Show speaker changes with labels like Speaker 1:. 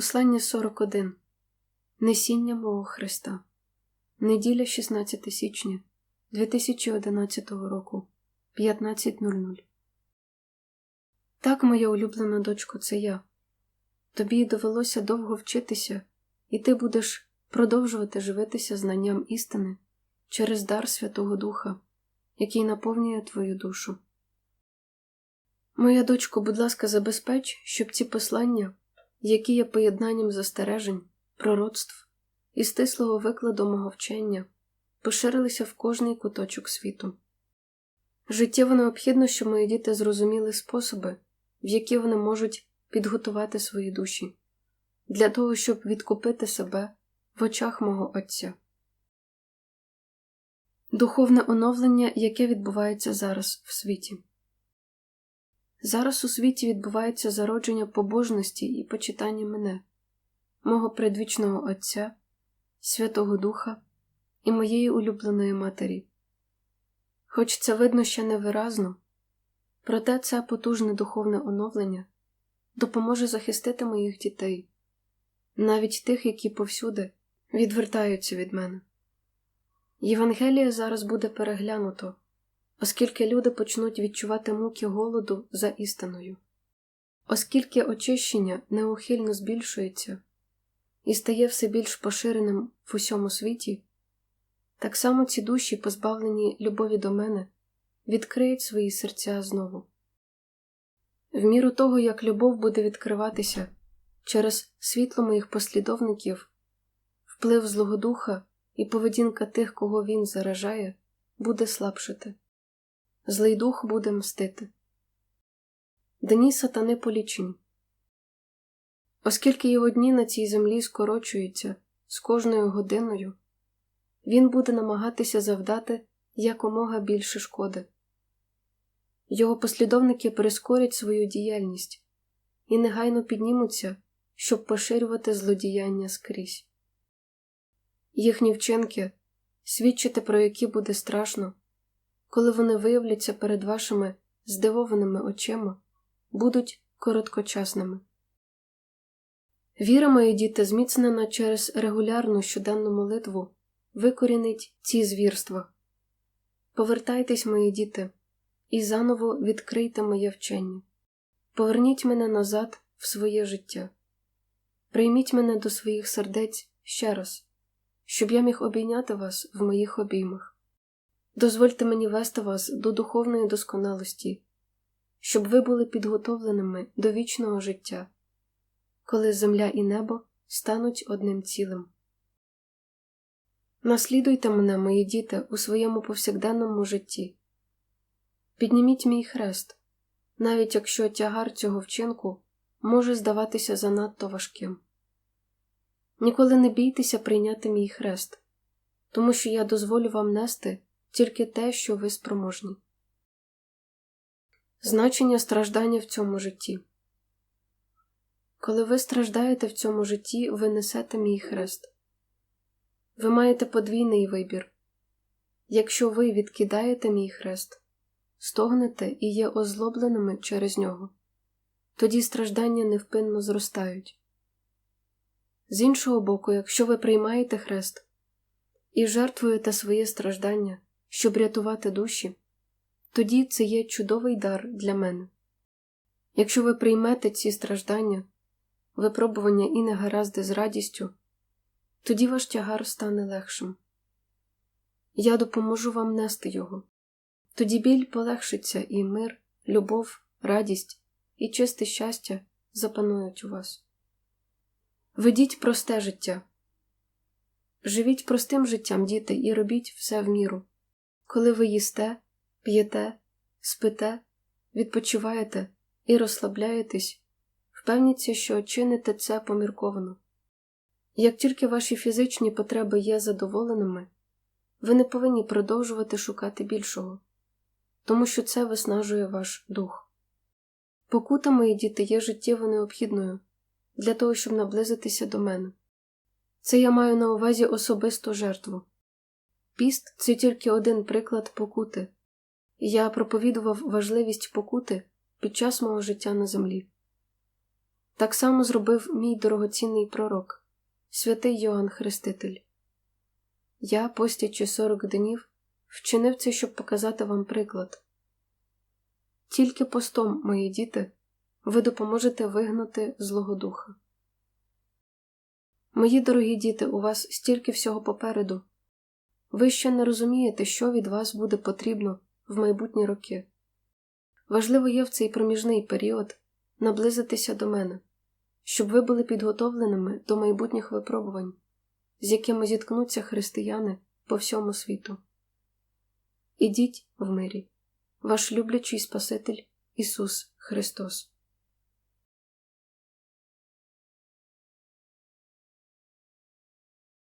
Speaker 1: Послання 41. Несіння мого Христа. Неділя 16 січня 2011 року 15.00. Так, моя улюблена дочко, це я. Тобі довелося довго вчитися, і ти будеш продовжувати живитися знанням істини через дар Святого Духа, який наповнює твою душу. Моя дочко, будь ласка, забезпеч, щоб ці послання які є поєднанням застережень, пророцтв і стислого викладу мого вчення, поширилися в кожний куточок світу. Життєво необхідно, щоб мої діти зрозуміли способи, в які вони можуть підготувати свої душі, для того, щоб відкупити себе в очах мого Отця. Духовне оновлення, яке відбувається зараз в світі. Зараз у світі відбувається зародження побожності і почитання мене, мого предвічного Отця, Святого Духа і моєї улюбленої Матері. Хоч це видно ще невиразно, проте це потужне духовне оновлення допоможе захистити моїх дітей, навіть тих, які повсюди відвертаються від мене. Євангеліє зараз буде переглянуто оскільки люди почнуть відчувати муки голоду за істиною, оскільки очищення неухильно збільшується і стає все більш поширеним в усьому світі, так само ці душі, позбавлені любові до мене, відкриють свої серця знову. В міру того, як любов буде відкриватися через світло моїх послідовників, вплив Злого Духа і поведінка тих, кого він заражає, буде слабшити злий дух буде мстити. Дні сатани полічені. Оскільки його дні на цій землі скорочуються з кожною годиною, він буде намагатися завдати якомога більше шкоди. Його послідовники прискорять свою діяльність і негайно піднімуться, щоб поширювати злодіяння скрізь. Їхні вчинки, свідчити про які буде страшно, коли вони виявляться перед вашими здивованими очима, будуть короткочасними. Віра, мої діти, зміцнена через регулярну щоденну молитву, викорінить ці звірства. Повертайтесь, мої діти, і заново відкрийте моє вчення. Поверніть мене назад в своє життя. Прийміть мене до своїх сердець ще раз, щоб я міг обійняти вас в моїх обіймах. Дозвольте мені вести вас до духовної досконалості, щоб ви були підготовленими до вічного життя, коли земля і небо стануть одним цілим. Наслідуйте мене, мої діти, у своєму повсякденному житті. Підніміть мій хрест, навіть якщо тягар цього вчинку може здаватися занадто важким. Ніколи не бійтеся прийняти мій хрест, тому що я дозволю вам нести тільки те, що ви спроможні. Значення страждання в цьому житті. Коли ви страждаєте в цьому житті, ви несете мій хрест. Ви маєте подвійний вибір. Якщо ви відкидаєте мій хрест, стогнете і є озлобленими через нього, тоді страждання невпинно зростають. З іншого боку, якщо ви приймаєте хрест і жертвуєте своє страждання, щоб рятувати душі, тоді це є чудовий дар для мене. Якщо ви приймете ці страждання, випробування і негаразди з радістю, тоді ваш тягар стане легшим. Я допоможу вам нести його. Тоді біль полегшиться, і мир, любов, радість і чисте щастя запанують у вас. Ведіть просте життя. Живіть простим життям, діти, і робіть все в міру коли ви їсте, п'єте, спите, відпочиваєте і розслабляєтесь, впевніться, що чините це помірковано. Як тільки ваші фізичні потреби є задоволеними, ви не повинні продовжувати шукати більшого, тому що це виснажує ваш дух. Покута, мої діти, є життєво необхідною для того, щоб наблизитися до мене. Це я маю на увазі особисту жертву. Піст це тільки один приклад покути. Я проповідував важливість покути під час мого життя на землі. Так само зробив мій дорогоцінний пророк, святий Йоанн Хреститель. Я, постячи сорок днів, вчинив це, щоб показати вам приклад. Тільки постом, мої діти, ви допоможете вигнати Злого Духа. Мої дорогі діти, у вас стільки всього попереду. Ви ще не розумієте, що від вас буде потрібно в майбутні роки. Важливо є в цей проміжний період наблизитися до мене, щоб ви були підготовленими до майбутніх випробувань, з якими зіткнуться християни по всьому світу. Ідіть в мирі, ваш люблячий Спаситель Ісус Христос.